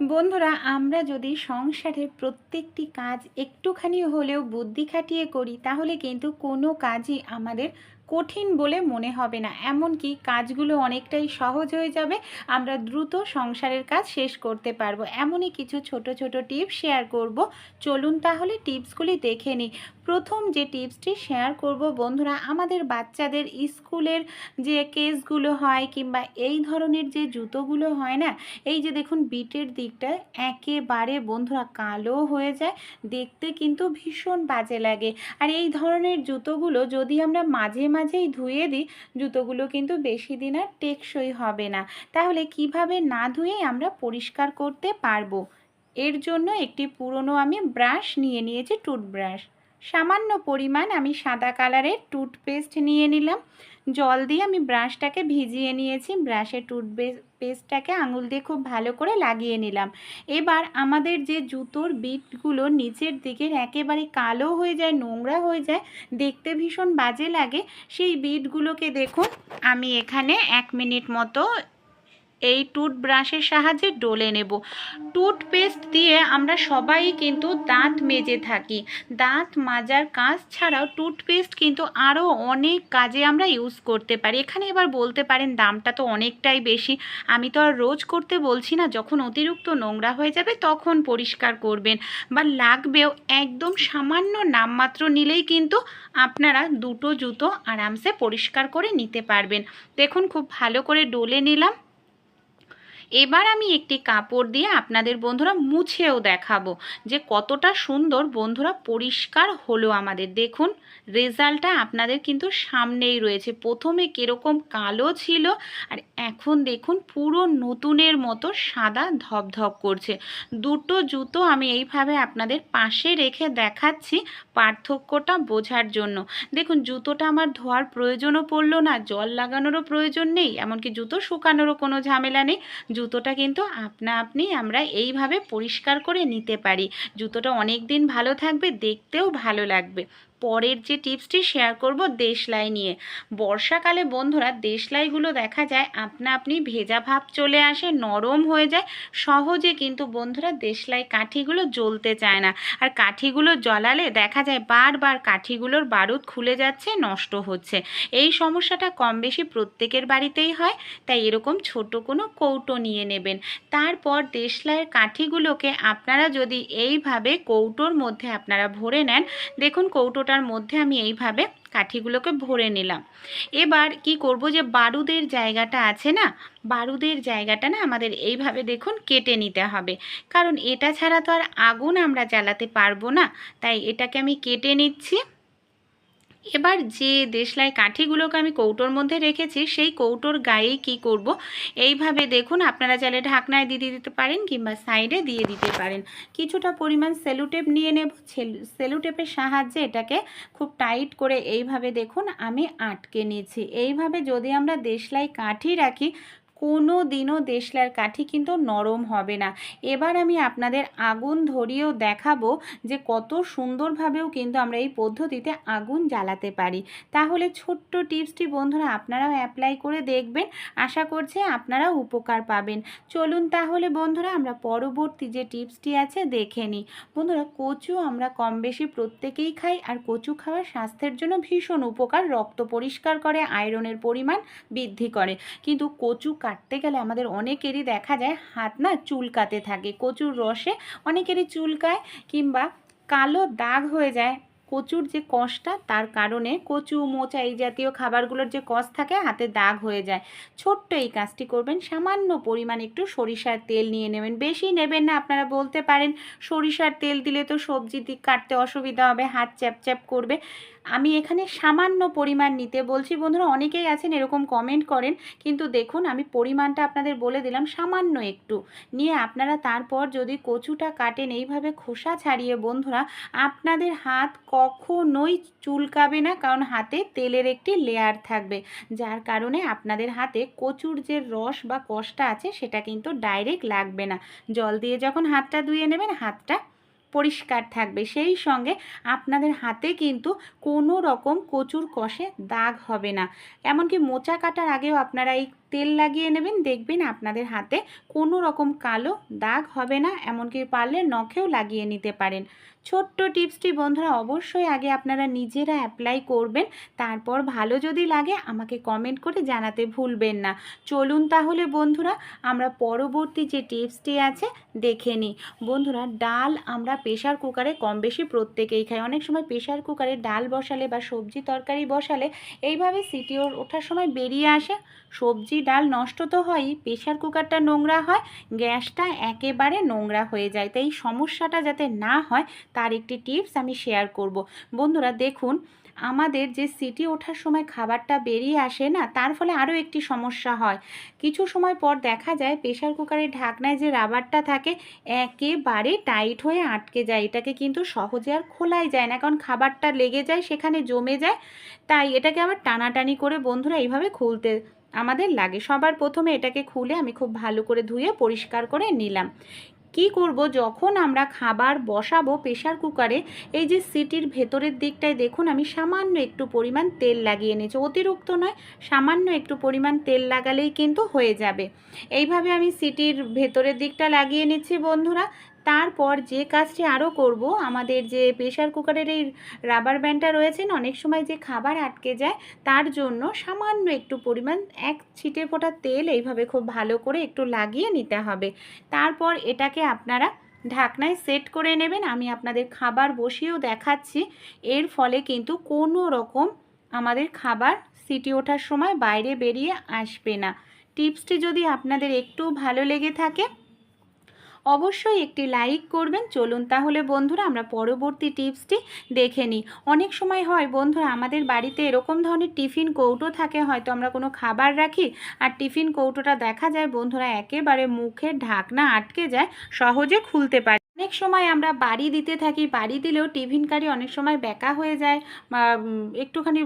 বন্ধুরা, আমরা যদি সংসারের প্রত্যেকটি কাজ একটুখানি হলেও বুদ্ধি খাটিয়ে করি, তাহলে কিন্তু কোনো কাজই আমাদের কঠিন বলে মনে হবে না। এমনকি কাজগুলো অনেকটাই সহজ হয়ে যাবে, আমরা দ্রুত সংসারের কাজ শেষ করতে পারব। এমনই কিছু ছোট ছোট টিপস শেয়ার করব। চলুন তাহলে টিপসগুলি দেখে নিই। প্রথম যে টিপসটি শেয়ার করব, বন্ধুরা, আমাদের বাচ্চাদের স্কুলের যে কেসগুলো হয় কিংবা এই ধরনের যে জুতোগুলো হয় না, এই যে দেখুন বিটের দিকটা একেবারে, বন্ধুরা, কালো হয়ে যায়। দেখতে কিন্তু ভীষণ বাজে লাগে। আর এই ধরনের জুতোগুলো যদি আমরা মাঝে মাঝেই ধুয়ে দিই, জুতোগুলো কিন্তু বেশি দিন আর টেকসই হবে না। তাহলে কীভাবে না ধুয়েই আমরা পরিষ্কার করতে পারব? এর জন্য একটি পুরনো আমি ব্রাশ নিয়ে নিয়েছি, টুথব্রাশ। সামান্য পরিমাণ আমি সাদা কালারের টুথপেস্ট নিয়ে নিলাম। জল দিয়ে আমি ব্রাশটাকে ভিজিয়ে নিয়েছি। ব্রাশের টুথপেস্ট পেস্টটাকে আঙুল দিয়ে খুব ভালো করে লাগিয়ে নিলাম। এবার আমাদের যে জুতোর বিটগুলো নিচের দিকের একেবারে কালো হয়ে যায়, নোংরা হয়ে যায়, দেখতে ভীষণ বাজে লাগে। সেই বিটগুলোকে দেখুন, আমি এখানে এক মিনিট মতো এই টুথব্রাশের সাহায্যে ডলে নেব। টুথপেস্ট দিয়ে আমরা সবাই কিন্তু দাঁত মেজে থাকি। দাঁত মাজার কাজ ছাড়াও টুথপেস্ট কিন্তু আরও অনেক কাজে আমরা ইউজ করতে পারি। এখানে এবার বলতে পারেন দামটা তো অনেকটাই বেশি। আমি তো আর রোজ করতে বলছি না, যখন অতিরিক্ত নোংরা হয়ে যাবে তখন পরিষ্কার করবেন। বা লাগবেও একদম সামান্য নামমাত্র নিলেই কিন্তু আপনারা দুটো জুতো আরামসে পরিষ্কার করে নিতে পারবেন। দেখুন খুব ভালো করে ডলে নিলাম। এবার আমি একটি কাপড় দিয়ে আপনাদের বন্ধুরা মুছেও দেখাবো যে কতটা সুন্দর বন্ধুরা পরিষ্কার হলো আমাদের। দেখুন, রেজাল্টটা আপনাদের কিন্তু সামনেই রয়েছে। প্রথমে কীরকম কালো ছিল আর এখন দেখুন পুরো নতুনের মতো সাদা ধপধপ করছে। দুটো জুতো আমি এইভাবে আপনাদের পাশে রেখে দেখাচ্ছি পার্থক্যটা বোঝার জন্য। দেখুন, জুতোটা আমার ধোয়ার প্রয়োজনও পড়ল না, জল লাগানোরও প্রয়োজন নেই, এমনকি জুতো শুকানোরও কোনো ঝামেলা নেই। জুতোটা কিন্তু আপনা আপনি আমরা এইভাবে পরিষ্কার করে নিতে পারি। জুতোটা অনেক দিন ভালো থাকবে, দেখতেও ভালো লাগবে। পরের যে টিপসটি শেয়ার করব দেশলাই নিয়ে। বর্ষাকালে বন্ধুরা, দেশলাইগুলো দেখা যায় আপনা আপনি ভেজা ভাব চলে আসে, নরম হয়ে যায়। সহজে কিন্তু বন্ধুরা দেশলাই কাঠিগুলো জ্বলতে চায় না। আর কাঠিগুলো জ্বলালে দেখা যায় বারবার কাঠিগুলোর বারুদ খুলে যাচ্ছে, নষ্ট হচ্ছে। এই সমস্যাটা কম বেশি প্রত্যেকের বাড়িতেই হয়, তাই এরকম ছোট কোনো কৌটো নিয়ে নেবেন। তারপর দেশলাইয়ের কাঠিগুলোকে আপনারা যদি এইভাবে কৌটোর মধ্যে আপনারা ভরে নেন, দেখুন কৌটোটা কৌটোটার মধ্যে আমি এইভাবে কাঠিগুলোকে ভরে নিলাম। এবার কি করব যে বারুদের জায়গাটা আছে না, বারুদের জায়গাটা না আমাদের এইভাবে দেখুন কেটে নিতে হবে। কারণ এটা ছাড়া তো আর আগুন আমরা জ্বালাতে পারব না, তাই এটাকে আমি কেটে নিচ্ছি। এবার যে দেশলাই কাঠিগুলোকে আমি কৌটোর মধ্যে রেখেছি, সেই কৌটোর গায়েই কি করব? এইভাবে দেখুন, আপনারা চাইলে ঢাকনায় দিয়ে দিতে পারেন কিংবা সাইডে দিয়ে দিতে পারেন। কিছুটা পরিমাণ সেলুটেপ নিয়ে নেব। সেলুটেপের সাহায্যে এটাকে খুব টাইট করে এইভাবে দেখুন, আমি আটকে নিয়েছি। এইভাবে যদি আমরা দেশলাই কাঠি রাখি কোনো দিনও দেশলার কাঠি কিন্তু নরম হবে না। এবার আমি আপনাদের আগুন ধরিয়েও দেখাবো যে কত সুন্দরভাবেও কিন্তু আমরা এই পদ্ধতিতে আগুন জ্বালাতে পারি। তাহলে ছোট্ট টিপসটি বন্ধুরা আপনারাও অ্যাপ্লাই করে দেখবেন। আশা করছি আপনারাও উপকার পাবেন। চলুন তাহলে বন্ধুরা আমরা পরবর্তী যে টিপসটি আছে দেখে নিই। বন্ধুরা, কচু আমরা কম বেশি প্রত্যেকেই খাই আর কচু খাওয়া স্বাস্থ্যের জন্য ভীষণ উপকার। রক্ত পরিষ্কার করে আয়রনের পরিমাণ বৃদ্ধি করে। কিন্তু কচু কাটতে গেলে আমাদের অনেকেরই দেখা যায় হাত না চুলকাতে থাকে, কচুর রসে অনেকেরই চুলকায় কিংবা কালো দাগ হয়ে যায়। কচুর যে কষটা তার কারণে কচু, মোচা এই জাতীয় খাবারগুলোর যে কষ থাকে হাতে দাগ হয়ে যায়। ছোট্ট এই কাজটি করবেন, সামান্য পরিমাণ একটু সরিষার তেল নিয়ে নেবেন, বেশি নেবেন না আপনারা বলতে পারেন। সরিষার তেল দিলে তো সবজি দিক কাটতে অসুবিধা হবে, হাত চ্যাপ চ্যাপ করবে। আমি এখানে সামান্য পরিমাণ নিতে বলছি। বন্ধুরা, অনেকেই আছেন এরকম কমেন্ট করেন, কিন্তু দেখুন, আমি পরিমাণটা আপনাদের বলে দিলাম সামান্য একটু। নিয়ে আপনারা তারপর যদি কচুটা কাটেন, এইভাবে খোসা ছাড়িয়ে বন্ধুরা, আপনাদের হাত কখনোই চুলকাবে না, কারণ হাতে তেলের একটি লেয়ার থাকবে। যার কারণে আপনাদের হাতে কচুর যে রস বা কষটা আছে, সেটা কিন্তু ডাইরেক্ট লাগবে না। জল দিয়ে যখন হাতটা ধুয়ে নেবেন, হাতটা পরিষ্কার থাকবে। সেই সঙ্গে আপনাদের হাতে কিন্তু কোনো রকম কচুর কষে দাগ হবে না। এমনকি মোচা কাটার আগেও আপনারা এই তেল লাগিয়ে নেবেন, দেখবেন আপনাদের হাতে কোনো রকম কালো দাগ হবে না, এমনকি পারলে নখেও লাগিয়ে নিতে পারেন। ছোট্ট টিপসটি বন্ধুরা অবশ্যই আগে আপনারা নিজেরা অ্যাপ্লাই করবেন, তারপর ভালো যদি লাগে আমাকে কমেন্ট করে জানাতে ভুলবেন না। চলুন তাহলে বন্ধুরা, আমরা পরবর্তী যে টিপসটি আছে দেখে নিই। বন্ধুরা, ডাল আমরা প্রেশার কুকারে কম বেশি প্রত্যেকেই খাই। অনেক সময় প্রেশার কুকারে ডাল বসালে বা সবজি তরকারি বসালে এইভাবে সিটি ওঠার সময় বেরিয়ে আসে, সবজি ডাল নষ্ট তো হয়ই প্রেশার কুকারটা নোংরা হয়, গ্যাসটা একেবারে নোংরা হয়ে যায়। তাই সমস্যাটা যাতে না হয়, তার একটি টিপস আমি শেয়ার করব। বন্ধুরা, দেখুন, আমাদের যে সিটি ওঠার সময় খাবারটা বেরিয়ে আসে না, তার ফলে আরও একটি সমস্যা হয়। কিছু সময় পর দেখা যায় প্রেশার কুকারের ঢাকনায় যে রাবারটা থাকে, একেবারে টাইট হয়ে আটকে যায়। এটাকে কিন্তু সহজে আর খোলাই যায় না, কারণ খাবারটা লেগে যায়, সেখানে জমে যায়। তাই এটাকে আবার টানাটানি করে বন্ধুরা, এইভাবে খুলতে আমাদের লাগে। সবার প্রথমে এটাকে খুলে আমি খুব ভালো করে ধুয়ে পরিষ্কার করে নিলাম। কি করব? যখন আমরা খাবার বসাবো প্রেশার কুকারে, এই যে সিটির ভেতরের দিকটায় দেখুন, আমি সামান্য একটু পরিমাণ তেল লাগিয়ে নিয়েছি। অতিরিক্ত নয়, সামান্য একটু পরিমাণ তেল লাগালেই কিন্তু হয়ে যাবে। এইভাবে আমি সিটির ভেতরের দিকটা লাগিয়ে নিচ্ছি বন্ধুরা। তারপর যে কাজটি আরও করব, আমাদের যে প্রেশার কুকারের এই রাবার ব্যান্ডটা রয়েছে না, অনেক সময় যে খাবার আটকে যায়, তার জন্য সামান্য একটু পরিমাণ এক ছিটে ফোটা তেল এইভাবে খুব ভালো করে একটু লাগিয়ে নিতে হবে। তারপর এটাকে আপনারা ঢাকনায় সেট করে নেবেন, আমি আপনাদের খাবার বসিয়েও দেখাচ্ছি। এর ফলে কিন্তু কোনো রকম আমাদের খাবার সিটি ওঠার সময় বাইরে বেরিয়ে আসবে না। টিপসটি যদি আপনাদের একটু ভালো লেগে থাকে অবশ্যই একটি লাইক করবেন। চলুন তাহলে বন্ধুরা, আমরা পরবর্তী টিপসটি দেখে নিই। অনেক সময় হয় বন্ধুরা, আমাদের বাড়িতে এরকম ধরনের টিফিন কৌটো থাকে, হয়তো আমরা কোনো খাবার রাখি আর টিফিন কৌটোটা দেখা যায় বন্ধুরা, একেবারে মুখের ঢাকনা আটকে যায়, সহজে খুলতে পারে। অনেক সময় আমরা বাড়ি দিতে থাকি, বাড়ি দিলেও টিফিন কারি অনেক সময় বেঁকা হয়ে যায় একটুখানি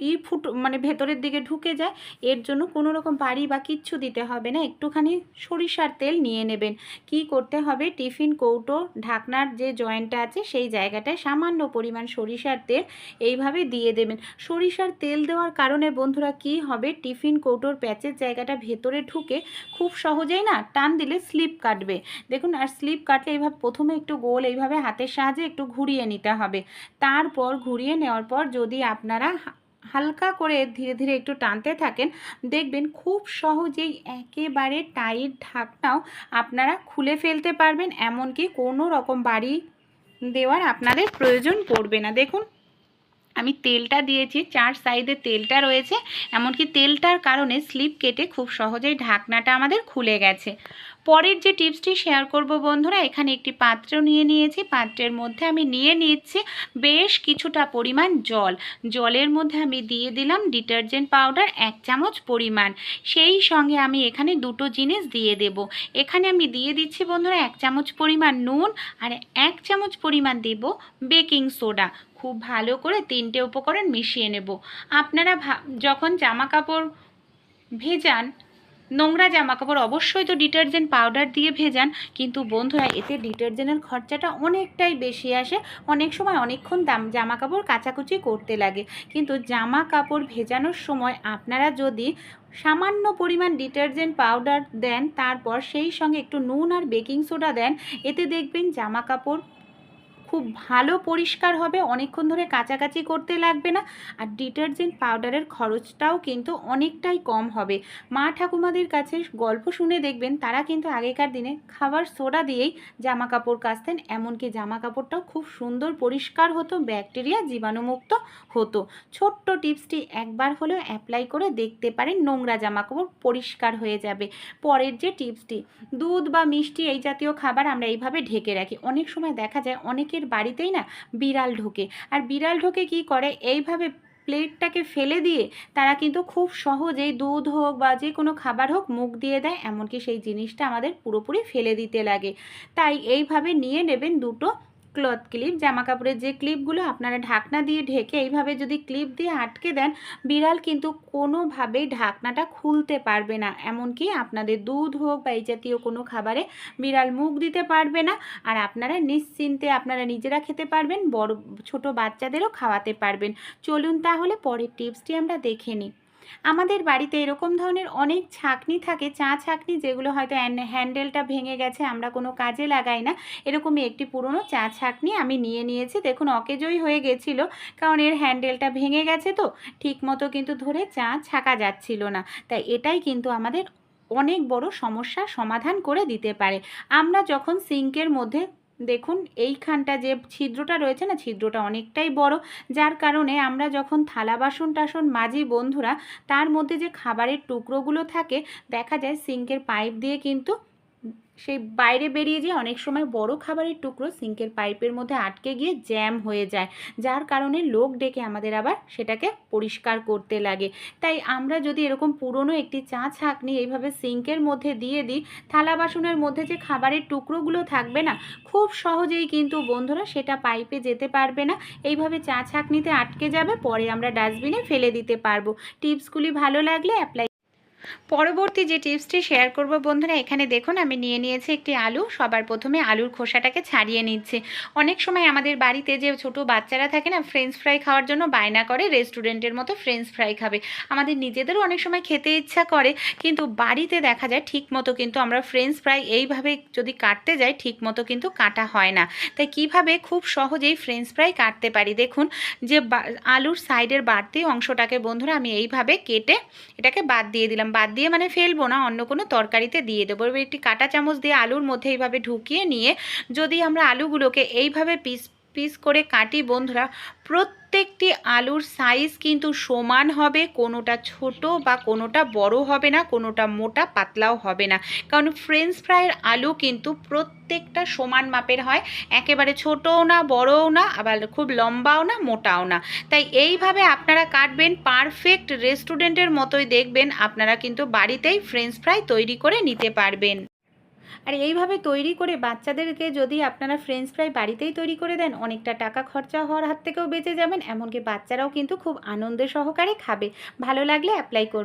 ই ফুট মানে ভেতরের দিকে ঢুকে যায়, এর জন্য কোনো রকম বাড়ি বা কিচ্ছু দিতে হবে না। একটুখানি সরিষার তেল নিয়ে নেবেন। কি করতে হবে? টিফিন, কৌটো, ঢাকনার যে জয়েন্টটা আছে, সেই জায়গাটায় সামান্য পরিমাণ সরিষার তেল এইভাবে দিয়ে দেবেন। সরিষার তেল দেওয়ার কারণে বন্ধুরা কি হবে? টিফিন, কৌটোর প্যাচের জায়গাটা ভেতরে ঢুকে খুব সহজেই না টান দিলে স্লিপ কাটবে। দেখুন, আর স্লিপ কাটলে এইভাবে প্রথমে একটু গোল এইভাবে হাতের সাহায্যে একটু ঘুরিয়ে নিতে হবে। তারপর ঘুরিয়ে নেওয়ার পর যদি আপনারা হালকা করে ধীরে ধীরে একটু টানতে থাকেন, দেখবেন খুব সহজেই একেবারে টাইট ঢাকনাও আপনারা খুলে ফেলতে পারবেন, এমনকি কোনো রকম বাড়ি দেওয়ার আপনাদের প্রয়োজন পড়বে না। দেখুন, আমি তেলটা দিয়েছি, চার সাইডে তেলটা রয়েছে, এমনকি তেলটার কারণে স্লিপ কেটে খুব সহজেই ঢাকনাটা আমাদের খুলে গেছে। পরের যে টিপসটি শেয়ার করব বন্ধুরা, এখানে একটি পাত্র নিয়ে নিয়েছি। পাত্রের মধ্যে আমি নিয়ে নিচ্ছি বেশ কিছুটা পরিমাণ জল। জলের মধ্যে আমি দিয়ে দিলাম ডিটারজেন্ট পাউডার এক চামচ পরিমাণ। সেই সঙ্গে আমি এখানে দুটো জিনিস দিয়ে দেব। এখানে আমি দিয়ে দিচ্ছি বন্ধুরা এক চামচ পরিমাণ নুন আর এক চামচ পরিমাণ দেব বেকিং সোডা। খুব ভালো করে তিনটে উপকরণ মিশিয়ে নেব। আপনারা যখন জামা কাপড় ভেজান নোংরা জামা কাপড় অবশ্যই তো ডিটারজেন্ট পাউডার দিয়ে ভেজান, কিন্তু বন্ধুরা, এতে ডিটারজেন্টের খরচাটা অনেকটাই বেশি আসে। অনেক সময় অনেকক্ষণ দাম জামা কাপড় কাচাকুচি করতে লাগে। কিন্তু জামা কাপড় ভেজানোর সময় আপনারা যদি সামান্য পরিমাণ ডিটারজেন্ট পাউডার দেন, তারপর সেই সঙ্গে একটু নুন আর বেকিং সোডা দেন, এতে দেখবেন জামা কাপড় খুব ভালো পরিষ্কার হবে, অনেকক্ষণ ধরে কাচাকাচি করতে লাগবে না। আর ডিটারজেন্ট পাউডারের খরচটাও কিন্তু অনেকটাই কম হবে। মা ঠাকুমাদের কাছে গল্প শুনে দেখবেন, তারা কিন্তু আগেকার দিনে খাবার সোডা দিয়েই জামা কাপড় কাচতেন, এমনকি জামা কাপড়টাও খুব সুন্দর পরিষ্কার হতো, ব্যাকটেরিয়া জীবাণুমুক্ত হতো। ছোট্ট টিপসটি একবার হলেও অ্যাপ্লাই করে দেখতে পারেন, নোংরা জামা কাপড় পরিষ্কার হয়ে যাবে। পরের যে টিপসটি, দুধ বা মিষ্টি এই জাতীয় খাবার আমরা এইভাবে ঢেকে রাখি। অনেক সময় দেখা যায় অনেকের বাড়িতেই না বিড়াল ঢোকে। আর বিড়াল ঢোকে কি করে? এইভাবে প্লেটটাকে ফেলে দিয়ে তারা কিন্তু খুব সহজেই দুধ হোক বা যে কোনো খাবার হোক মুখ দিয়ে দেয়, এমনকি সেই জিনিসটা আমাদের পুরোপুরি ফেলে দিতে লাগে। তাই এইভাবে নিয়ে নেবেন দুটো ক্লথ ক্লিপ জামা কাপড়ের যে ক্লিপগুলো আপনারা ঢাকনা দিয়ে ঢেকে এইভাবে যদি ক্লিপ দিয়ে আটকে দেন, বিড়াল কিন্তু কোনোভাবেই ঢাকনাটা খুলতে পারবে না। এমনকি আপনাদের দুধ হোক বা এই জাতীয় কোনো খাবারে বিড়াল মুখ দিতে পারবে না আর আপনারা নিশ্চিন্তে আপনারা নিজেরা খেতে পারবেন, বড়, ছোট বাচ্চাদেরও খাওয়াতে পারবেন। চলুন তাহলে পরের টিপসটি আমরা দেখে নিই। আমাদের বাড়িতে এরকম ধরনের অনেক ছাঁকনি থাকে, চা ছাঁকনি যেগুলো হয়তো হ্যান্ডেলটা ভেঙে গেছে, আমরা কোনো কাজে লাগাই না। এরকমই একটি পুরনো চা ছাঁকনি আমি নিয়ে নিয়েছি। দেখুন, অকেজোই হয়ে গেছিল, কারণ এর হ্যান্ডেলটা ভেঙে গেছে তো ঠিক মতো কিন্তু ধরে চা ছাকা যাচ্ছিল না। তাই এটাই কিন্তু আমাদের অনেক বড় সমস্যার সমাধান করে দিতে পারে। আমরা যখন সিঙ্কের মধ্যে দেখুন, এইখানটা যে ছিদ্রটা রয়েছে না, ছিদ্রটা অনেকটাই বড়। যার কারণে আমরা যখন থালা বাসন টাসন মাঝি বন্ধুরা, তার মধ্যে যে খাবারের টুকরোগুলো থাকে, দেখা যায় সিঙ্কের পাইপ দিয়ে কিন্তু সেই বাইরে বেরিয়ে যেয়ে অনেক সময় বড় খাবারের টুকরো সিঙ্কের পাইপের মধ্যে আটকে গিয়ে জ্যাম হয়ে যায়। যার কারণে লোক ডেকে আমাদের আবার সেটাকে পরিষ্কার করতে লাগে। তাই আমরা যদি এরকম পুরনো একটি চা ছাঁকনি এইভাবে সিঙ্কের মধ্যে দিয়ে দিই, থালা বাসনের মধ্যে যে খাবারের টুকরোগুলো থাকবে না, খুব সহজেই কিন্তু বন্ধুরা সেটা পাইপে যেতে পারবে না। এইভাবে চা ছাঁকনিতে আটকে যাবে, পরে আমরা ডাস্টবিনে ফেলে দিতে পারব। টিপসগুলি ভালো লাগলে অ্যাপ্লাই পরবর্তী যে টিপসটি শেয়ার করব বন্ধুরা, এখানে দেখুন আমি নিয়ে নিয়েছি একটি আলু। সবার প্রথমে আলুর খোসাটাকে ছাড়িয়ে নিচ্ছি। অনেক সময় আমাদের বাড়িতে যে ছোট বাচ্চারা থাকে না ফ্রেঞ্চ ফ্রাই খাওয়ার জন্য বায়না করে রেস্টুরেন্টের মতো ফ্রেঞ্চ ফ্রাই খাবে। আমাদের নিজেদেরও অনেক সময় খেতে ইচ্ছা করে, কিন্তু বাড়িতে দেখা যায় ঠিক মতো কিন্তু আমরা ফ্রেঞ্চ ফ্রাই এইভাবে যদি কাটতে যাই ঠিক মতো কিন্তু কাটা হয় না। তাই কীভাবে খুব সহজেই ফ্রেঞ্চ ফ্রাই কাটতে পারি? দেখুন, যে আলুর সাইডের বাড়তি অংশটাকে বন্ধুরা আমি এইভাবে কেটে এটাকে বাদ দিয়ে দিলাম। বাদ দিয়ে মানে ফেলব না, অন্য কোনো তরকারিতে দিয়ে দেবো। এবার একটি কাঁটা চামচ দিয়ে আলুর মধ্যে এইভাবে ঢুকিয়ে নিয়ে যদি আমরা আলুগুলোকে এইভাবে পিস পিস করে কাটি। বন্ধুরা, প্রত্যেকটি আলুর সাইজ কিন্তু সমান হবে, কোনোটা ছোট বা কোনোটা বড় হবে না, কোনোটা মোটা পাতলাও হবে না। কারণ ফ্রেঞ্চ ফ্রাইয়ের আলু কিন্তু প্রত্যেকটা সমান মাপের হয়, একেবারে ছোটও না, বড়ও না, আবার খুব লম্বাও না, মোটাও না। তাই এইভাবে আপনারা কাটবেন পারফেক্ট রেস্টুরেন্টের মতোই দেখবেন, আপনারা কিন্তু বাড়িতেই ফ্রেঞ্চ ফ্রাই তৈরি করে নিতে পারবেন। আর এইভাবে তৈরি করে বাচ্চাদেরকে যদি আপনারা ফ্রেঞ্চ ফ্রাই বাড়িতেই তৈরি করে দেন, অনেকটা টাকা খরচা হওয়ার হাত থেকেও বেঁচে যাবেন। এমনকি বাচ্চারাও কিন্তু খুব আনন্দ সহকারে খাবে। ভালো লাগলে অ্যাপ্লাই করবে